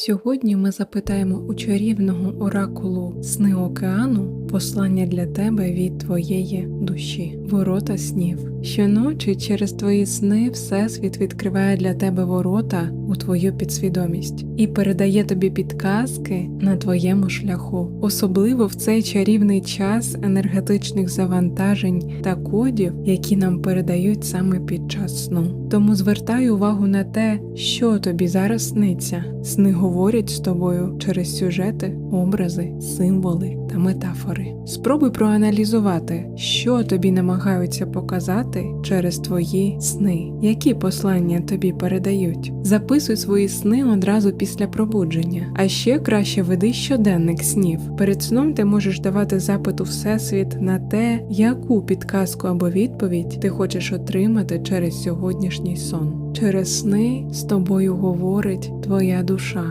Сьогодні ми запитаємо у чарівного оракулу Сни океану послання для тебе від твоєї душі, ворота снів. Щоночі через твої сни Всесвіт відкриває для тебе ворота у твою підсвідомість і передає тобі підказки на твоєму шляху, особливо в цей чарівний час енергетичних завантажень та кодів, які нам передають саме під час сну. Тому звертай увагу на те, що тобі зараз сниться. Сни говорять з тобою через сюжети, образи, символи та метафори. Спробуй проаналізувати, що тобі намагаються показати через твої сни, які послання тобі передають. Записуй свої сни одразу після пробудження, а ще краще веди щоденник снів. Перед сном ти можеш давати запит у всесвіт на те, яку підказку або відповідь ти хочеш отримати через сьогоднішній сон. Через сни з тобою говорить твоя душа.